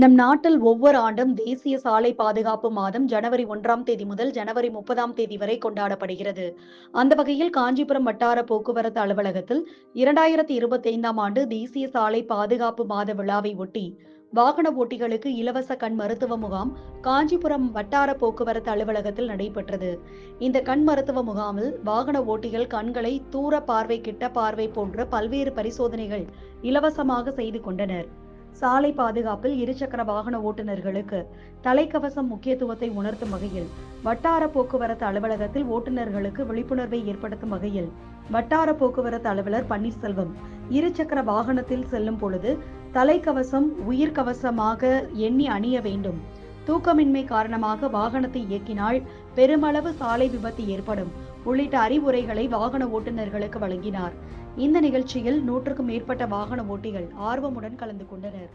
நம் நாட்டில் ஒவ்வொரு ஆண்டும் தேசிய சாலை பாதுகாப்பு மாதம் ஜனவரி ஒன்றாம் தேதி முதல் ஜனவரி முப்பதாம் தேதி வரை கொண்டாடப்படுகிறது. அந்த வகையில் காஞ்சிபுரம் வட்டார போக்குவரத்து அலுவலகத்தில் இரண்டாயிரத்தி இருபத்தி ஐந்தாம் ஆண்டு தேசிய சாலை பாதுகாப்பு மாத விழாவை ஒட்டி வாகன ஓட்டிகளுக்கு இலவச கண் மருத்துவ முகாம் காஞ்சிபுரம் வட்டார போக்குவரத்து அலுவலகத்தில் நடைபெற்றது. இந்த கண் மருத்துவ முகாமில் வாகன ஓட்டிகள் கண்களை தூர பார்வை கிட்ட பார்வை போன்ற பல்வேறு பரிசோதனைகள் இலவசமாக செய்து கொண்டனர். சாலை பாதுகாப்பில் இருசக்கர வாகன ஓட்டுநர்களுக்கு தலைக்கவசம் முக்கியத்துவத்தை உணர்த்தும் வகையில் வட்டார போக்குவரத்து அலுவலகத்தில் ஓட்டுநர்களுக்கு விழிப்புணர்வை ஏற்படுத்தும் வகையில் வட்டார போக்குவரத்து அலுவலர் பன்னீர்செல்வம் இருசக்கர வாகனத்தில் செல்லும் பொழுது தலைக்கவசம் உயிர்கவசமாக எண்ணி அணிய வேண்டும். தூக்கமின்மை காரணமாக வாகனத்தை இயக்கினால் பெருமளவு சாலை விபத்து ஏற்படும். உள்ளிட்ட அறிவுரைகளை வாகன ஓட்டுநர்களுக்கு வழங்கினார். இந்த நிகழ்ச்சியில் நூற்றுக்கும் மேற்பட்ட வாகன ஓட்டிகள் ஆர்வமுடன் கலந்து கொண்டனர்.